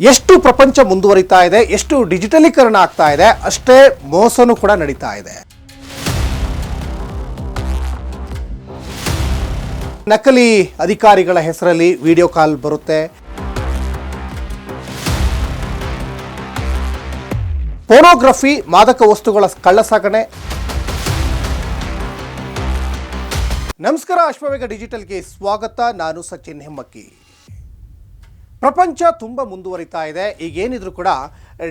ಎಷ್ಟು ಪ್ರಪಂಚ ಮುಂದುವರಿತಾ ಇದೆ, ಎಷ್ಟು ಡಿಜಿಟಲೀಕರಣ ಆಗ್ತಾ ಇದೆ, ಅಷ್ಟೇ ಮೋಸನೂ ಕೂಡ ನಡೀತಾ ಇದೆ. ನಕಲಿ ಅಧಿಕಾರಿಗಳ ಹೆಸರಲ್ಲಿ ವಿಡಿಯೋ ಕಾಲ್ ಬರುತ್ತೆ. ಪೋನೋಗ್ರಫಿ ಮಾದಕ ವಸ್ತುಗಳ ಕಳ್ಳಸಾಗಣೆ ನಮಸ್ಕಾರ ಅಶ್ವವೇಗ ಡಿಜಿಟಲ್ಗೆ ಸ್ವಾಗತ. ನಾನು ಸಚಿನ್ ಹೆಮ್ಮಕ್ಕಿ. ಪ್ರಪಂಚ ತುಂಬ ಮುಂದುವರಿತಾ ಇದೆ. ಈಗೇನಿದ್ರು ಕೂಡ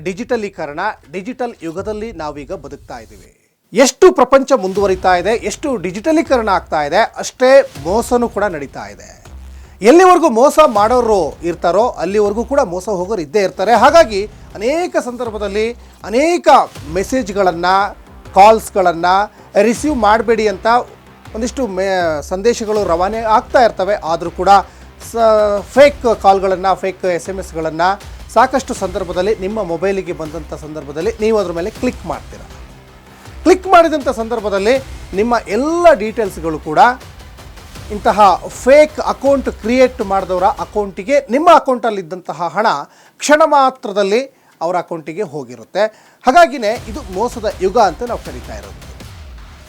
ಡಿಜಿಟಲೀಕರಣ, ಡಿಜಿಟಲ್ ಯುಗದಲ್ಲಿ ನಾವೀಗ ಬದುಕ್ತಾ ಇದ್ದೀವಿ. ಎಷ್ಟು ಪ್ರಪಂಚ ಮುಂದುವರಿತಾ ಇದೆ, ಎಷ್ಟು ಡಿಜಿಟಲೀಕರಣ ಆಗ್ತಾ ಇದೆ, ಅಷ್ಟೇ ಮೋಸನೂ ಕೂಡ ನಡೀತಾ ಇದೆ. ಎಲ್ಲಿವರೆಗೂ ಮೋಸ ಮಾಡೋರು ಇರ್ತಾರೋ, ಅಲ್ಲಿವರೆಗೂ ಕೂಡ ಮೋಸ ಹೋಗೋರು ಇದ್ದೇ ಇರ್ತಾರೆ. ಹಾಗಾಗಿ ಅನೇಕ ಸಂದರ್ಭದಲ್ಲಿ ಅನೇಕ ಮೆಸೇಜ್ಗಳನ್ನು, ಕಾಲ್ಸ್ಗಳನ್ನು ರಿಸೀವ್ ಮಾಡಬೇಡಿ ಅಂತ ಒಂದಿಷ್ಟು ಮೇ, ಸಂದೇಶಗಳು ರವಾನೆ ಆಗ್ತಾ ಇರ್ತವೆ. ಆದರೂ ಕೂಡ ಸ ಫೇಕ್ ಕಾಲ್ಗಳನ್ನು ಫೇಕ್ ಎಸ್ ಎಂ ಎಸ್ಗಳನ್ನು ಸಾಕಷ್ಟು ಸಂದರ್ಭದಲ್ಲಿ ನಿಮ್ಮ ಮೊಬೈಲಿಗೆ ಬಂದಂಥ ಸಂದರ್ಭದಲ್ಲಿ ನೀವು ಅದ್ರ ಮೇಲೆ ಕ್ಲಿಕ್ ಮಾಡ್ತೀರ. ಕ್ಲಿಕ್ ಮಾಡಿದಂಥ ಸಂದರ್ಭದಲ್ಲಿ ನಿಮ್ಮ ಎಲ್ಲ ಡೀಟೇಲ್ಸ್ಗಳು ಕೂಡ ಇಂತಹ ಫೇಕ್ ಅಕೌಂಟ್ ಕ್ರಿಯೇಟ್ ಮಾಡಿದವರ ಅಕೌಂಟಿಗೆ ನಿಮ್ಮ ಅಕೌಂಟಲ್ಲಿದ್ದಂತಹ ಹಣ ಕ್ಷಣ ಮಾತ್ರದಲ್ಲಿ ಅವರ ಅಕೌಂಟಿಗೆ ಹೋಗಿರುತ್ತೆ. ಹಾಗಾಗಿನೇ ಇದು ಮೋಸದ ಯುಗ ಅಂತ ನಾವು ಕರಿತಾ ಇರೋದು.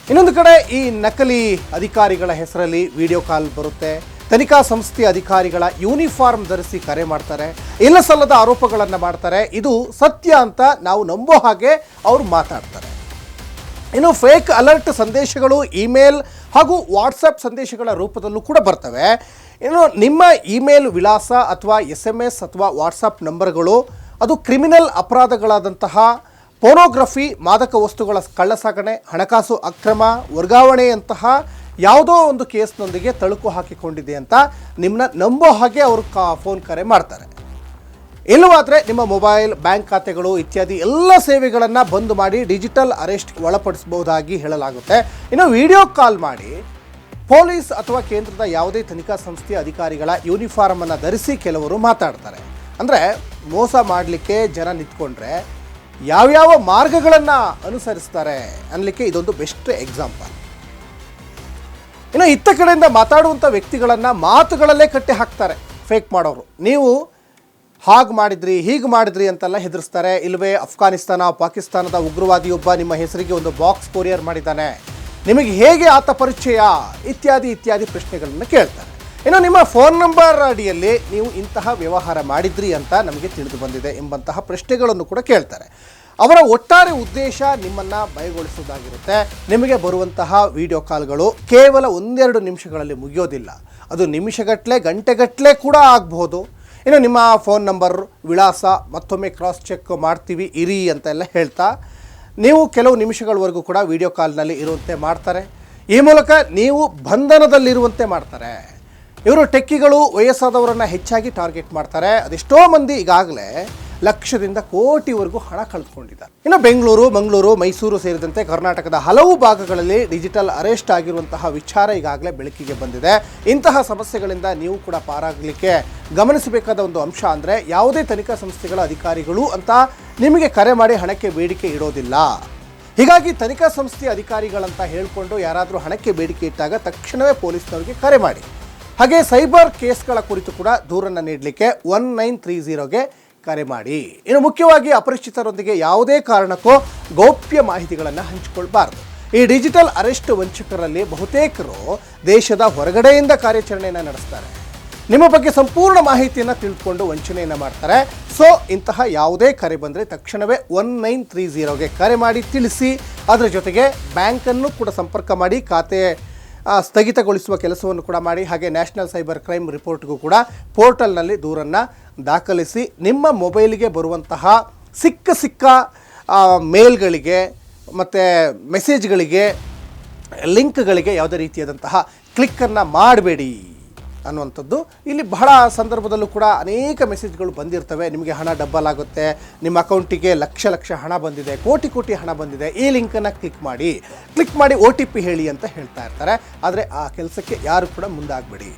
ಇನ್ನೊಂದು ಕಡೆ ಈ ನಕಲಿ ಅಧಿಕಾರಿಗಳ ಹೆಸರಲ್ಲಿ ವಿಡಿಯೋ ಕಾಲ್ ಬರುತ್ತೆ. ತನಿಖಾ ಸಂಸ್ಥೆ ಅಧಿಕಾರಿಗಳ ಯೂನಿಫಾರ್ಮ್ ಧರಿಸಿ ಕರೆ ಮಾಡ್ತಾರೆ. ಇಲ್ಲ ಸಲ್ಲದ ಆರೋಪಗಳನ್ನು ಮಾಡ್ತಾರೆ. ಇದು ಸತ್ಯ ಅಂತ ನಾವು ನಂಬೋ ಹಾಗೆ ಅವರು ಮಾತಾಡ್ತಾರೆ. ಇನ್ನು ಫೇಕ್ ಅಲರ್ಟ್ ಸಂದೇಶಗಳು, ಇಮೇಲ್ ಹಾಗೂ ವಾಟ್ಸಪ್ ಸಂದೇಶಗಳ ರೂಪದಲ್ಲೂ ಕೂಡ ಬರ್ತವೆ. ಇನ್ನು ನಿಮ್ಮ ಇಮೇಲ್ ವಿಳಾಸ ಅಥವಾ ಎಸ್ ಎಂ ಎಸ್ ಅಥವಾ ವಾಟ್ಸಪ್ ನಂಬರ್ಗಳು, ಅದು ಕ್ರಿಮಿನಲ್ ಅಪರಾಧಗಳಾದಂತಹ ಪೋನೋಗ್ರಫಿ, ಮಾದಕ ವಸ್ತುಗಳ ಕಳ್ಳಸಾಗಣೆ, ಹಣಕಾಸು ಅಕ್ರಮ, ವರ್ಗಾವಣೆಯಂತಹ ಯಾವುದೋ ಒಂದು ಕೇಸ್ನೊಂದಿಗೆ ತಳುಕು ಹಾಕಿಕೊಂಡಿದೆ ಅಂತ ನಿಮ್ಮನ್ನ ನಂಬೋ ಹಾಗೆ ಅವರು ಕಾ, ಫೋನ್ ಕರೆ ಮಾಡ್ತಾರೆ. ಇಲ್ಲವಾದರೆ ನಿಮ್ಮ ಮೊಬೈಲ್, ಬ್ಯಾಂಕ್ ಖಾತೆಗಳು ಇತ್ಯಾದಿ ಎಲ್ಲ ಸೇವೆಗಳನ್ನು ಬಂದ್ ಮಾಡಿ ಡಿಜಿಟಲ್ ಅರೆಸ್ಟ್ ಒಳಪಡಿಸಬಹುದಾಗಿ ಹೇಳಲಾಗುತ್ತೆ. ಇನ್ನು ವಿಡಿಯೋ ಕಾಲ್ ಮಾಡಿ ಪೊಲೀಸ್ ಅಥವಾ ಕೇಂದ್ರದ ಯಾವುದೇ ತನಿಖಾ ಸಂಸ್ಥೆಯ ಅಧಿಕಾರಿಗಳ ಯೂನಿಫಾರ್ಮ್ ಅನ್ನು ಧರಿಸಿ ಕೆಲವರು ಮಾತಾಡ್ತಾರೆ. ಅಂದರೆ ಮೋಸ ಮಾಡಲಿಕ್ಕೆ ಜನ ನಿಂತ್ಕೊಂಡ್ರೆ ಯಾವ್ಯಾವ ಮಾರ್ಗಗಳನ್ನು ಅನುಸರಿಸ್ತಾರೆ ಅನ್ನಲಿಕ್ಕೆ ಇದೊಂದು ಬೆಸ್ಟ್ ಎಕ್ಸಾಂಪಲ್. ಇನ್ನು ಇತ್ತ ಕಡೆಯಿಂದ ಮಾತಾಡುವಂಥ ವ್ಯಕ್ತಿಗಳನ್ನು ಮಾತುಗಳಲ್ಲೇ ಕಟ್ಟಿ ಹಾಕ್ತಾರೆ ಫೇಕ್ ಮಾಡೋರು. ನೀವು ಹಾಗೆ ಮಾಡಿದ್ರಿ, ಹೀಗೆ ಮಾಡಿದ್ರಿ ಅಂತೆಲ್ಲ ಹೆದರಿಸ್ತಾರೆ. ಇಲ್ಲವೇ ಅಫ್ಘಾನಿಸ್ತಾನ, ಪಾಕಿಸ್ತಾನದ ಉಗ್ರವಾದಿಯೊಬ್ಬ ನಿಮ್ಮ ಹೆಸರಿಗೆ ಒಂದು ಬಾಕ್ಸ್ ಕೊರಿಯರ್ ಮಾಡಿದ್ದಾನೆ. ನಿಮಗೆ ಹೇಗೆ ಆತ ಪರಿಚಯ? ಇತ್ಯಾದಿ ಇತ್ಯಾದಿ ಪ್ರಶ್ನೆಗಳನ್ನು ಕೇಳ್ತಾರೆ. ಇನ್ನು ನಿಮ್ಮ ಫೋನ್ ನಂಬರ್ ಅಡಿಯಲ್ಲಿ ನೀವು ಇಂತಹ ವ್ಯವಹಾರ ಮಾಡಿದ್ರಿ ಅಂತ ನಮಗೆ ತಿಳಿದು ಬಂದಿದೆ ಎಂಬಂತಹ ಪ್ರಶ್ನೆಗಳನ್ನು ಕೂಡ ಕೇಳ್ತಾರೆ. ಅವರ ಒಟ್ಟಾರೆ ಉದ್ದೇಶ ನಿಮ್ಮನ್ನು ಭಯಗೊಳಿಸುವುದಾಗಿರುತ್ತೆ. ನಿಮಗೆ ಬರುವಂತಹ ವಿಡಿಯೋ ಕಾಲ್ಗಳು ಕೇವಲ ಒಂದೆರಡು ನಿಮಿಷಗಳಲ್ಲಿ ಮುಗಿಯೋದಿಲ್ಲ. ಅದು ನಿಮಿಷಗಟ್ಟಲೆ ಗಂಟೆಗಟ್ಟಲೆ ಕೂಡ ಆಗಬಹುದು ಇನ್ನು ನಿಮ್ಮ ಫೋನ್ ನಂಬರ್ ವಿಳಾಸ ಮತ್ತೊಮ್ಮೆ ಕ್ರಾಸ್ ಚೆಕ್ ಮಾಡ್ತೀವಿ, ಇರಿ ಅಂತ ಎಲ್ಲ ಹೇಳ್ತಾ. ನೀವು ಕೆಲವು ನಿಮಿಷಗಳವರೆಗೂ ಕೂಡ ವಿಡಿಯೋ ಕಾಲ್ನಲ್ಲಿ ಇರುವಂತೆ ಮಾಡ್ತಾರೆ. ಈ ಮೂಲಕ ನೀವು ಬಂಧನದಲ್ಲಿರುವಂತೆ ಮಾಡ್ತಾರೆ. ಇವರು ಟೆಕ್ಕಿಗಳು, ವಯಸ್ಸಾದವರನ್ನು ಹೆಚ್ಚಾಗಿ ಟಾರ್ಗೆಟ್ ಮಾಡ್ತಾರೆ. ಅದೆಷ್ಟೋ ಮಂದಿ ಈಗಾಗಲೇ ಲಕ್ಷದಿಂದ ಕೋಟಿವರೆಗೂ ಹಣ ಕಳೆದುಕೊಂಡಿದ್ದಾರೆ. ಇನ್ನು ಬೆಂಗಳೂರು, ಮಂಗಳೂರು, ಮೈಸೂರು ಸೇರಿದಂತೆ ಕರ್ನಾಟಕದ ಹಲವು ಭಾಗಗಳಲ್ಲಿ ಡಿಜಿಟಲ್ ಅರೆಸ್ಟ್ ಆಗಿರುವಂತಹ ವಿಚಾರ ಈಗಾಗಲೇ ಬೆಳಕಿಗೆ ಬಂದಿದೆ. ಇಂತಹ ಸಮಸ್ಯೆಗಳಿಂದ ನೀವು ಕೂಡ ಪಾರಾಗಲಿಕ್ಕೆ ಗಮನಿಸಬೇಕಾದ ಒಂದು ಅಂಶ ಅಂದರೆ ಯಾವುದೇ ತನಿಖಾ ಸಂಸ್ಥೆಗಳ ಅಧಿಕಾರಿಗಳು ಅಂತ ನಿಮಗೆ ಕರೆ ಮಾಡಿ ಹಣಕ್ಕೆ ಬೇಡಿಕೆ ಇಡೋದಿಲ್ಲ. ಹೀಗಾಗಿ ತನಿಖಾ ಸಂಸ್ಥೆಯ ಅಧಿಕಾರಿಗಳಂತ ಹೇಳಿಕೊಂಡು ಯಾರಾದರೂ ಹಣಕ್ಕೆ ಬೇಡಿಕೆ ಇಟ್ಟಾಗ ತಕ್ಷಣವೇ ಪೊಲೀಸ್ನವರಿಗೆ ಕರೆ ಮಾಡಿ. ಹಾಗೆ ಸೈಬರ್ ಕೇಸ್ಗಳ ಕುರಿತು ಕೂಡ ದೂರನ್ನು ನೀಡಲಿಕ್ಕೆ ಒನ್ ನೈನ್ ತ್ರೀ ಝೀರೋಗೆ ಕರೆ ಮಾಡಿ. ಇನ್ನು ಮುಖ್ಯವಾಗಿ ಅಪರಿಚಿತರೊಂದಿಗೆ ಯಾವುದೇ ಕಾರಣಕ್ಕೂ ಗೌಪ್ಯ ಮಾಹಿತಿಗಳನ್ನು ಹಂಚಿಕೊಳ್ಬಾರ್ದು. ಈ ಡಿಜಿಟಲ್ ಅರೆಸ್ಟ್ ವಂಚಕರಲ್ಲಿ ಬಹುತೇಕರು ದೇಶದ ಹೊರಗಡೆಯಿಂದ ಕಾರ್ಯಾಚರಣೆಯನ್ನು ನಡೆಸ್ತಾರೆ. ನಿಮ್ಮ ಬಗ್ಗೆ ಸಂಪೂರ್ಣ ಮಾಹಿತಿಯನ್ನು ತಿಳ್ಕೊಂಡು ವಂಚನೆಯನ್ನು ಮಾಡ್ತಾರೆ. ಸೊ, ಇಂತಹ ಯಾವುದೇ ಕರೆ ಬಂದರೆ ತಕ್ಷಣವೇ ಒನ್ ನೈನ್ ತ್ರೀ ಝೀರೋಗೆ ಕರೆ ಮಾಡಿ ತಿಳಿಸಿ. ಅದರ ಜೊತೆಗೆ ಬ್ಯಾಂಕನ್ನು ಕೂಡ ಸಂಪರ್ಕ ಮಾಡಿ, ಖಾತೆ ಸ್ಥಗಿತಗೊಳಿಸುವ ಕೆಲಸವನ್ನು ಕೂಡ ಮಾಡಿ. ಹಾಗೆ ನ್ಯಾಷನಲ್ ಸೈಬರ್ ಕ್ರೈಮ್ ರಿಪೋರ್ಟ್ಗೂ ಕೂಡ ಪೋರ್ಟಲ್ನಲ್ಲಿ ದೂರನ್ನು ದಾಖಲಿಸಿ ನಿಮ್ಮ ಮೊಬೈಲಿಗೆ ಬರುವಂತಹ ಸಿಕ್ಕ ಸಿಕ್ಕ ಮೇಲ್ಗಳಿಗೆ ಮತ್ತು ಮೆಸೇಜ್ಗಳಿಗೆ, ಲಿಂಕ್ಗಳಿಗೆ ಯಾವುದೇ ರೀತಿಯಾದಂತಹ ಕ್ಲಿಕ್ಕನ್ನು ಮಾಡಬೇಡಿ ಅನ್ನುವಂಥದ್ದು. ಇಲ್ಲಿ ಬಹಳ ಸಂದರ್ಭದಲ್ಲೂ ಕೂಡ ಅನೇಕ ಮೆಸೇಜ್ಗಳು ಬಂದಿರ್ತವೆ. ನಿಮಗೆ ಹಣ ಡಬ್ಬಲ್ ಆಗುತ್ತೆ ನಿಮ್ಮ ಅಕೌಂಟಿಗೆ ಲಕ್ಷ ಲಕ್ಷ ಹಣ ಬಂದಿದೆ, ಕೋಟಿ ಕೋಟಿ ಹಣ ಬಂದಿದೆ. ಈ ಲಿಂಕನ್ನು ಕ್ಲಿಕ್ ಮಾಡಿ. ಕ್ಲಿಕ್ ಮಾಡಿ ಒ ಟಿ ಪಿ ಹೇಳಿ ಅಂತ ಹೇಳ್ತಾ ಇರ್ತಾರೆ. ಆದರೆ ಆ ಕೆಲಸಕ್ಕೆ ಯಾರು ಕೂಡ ಮುಂದಾಗಬೇಡಿ.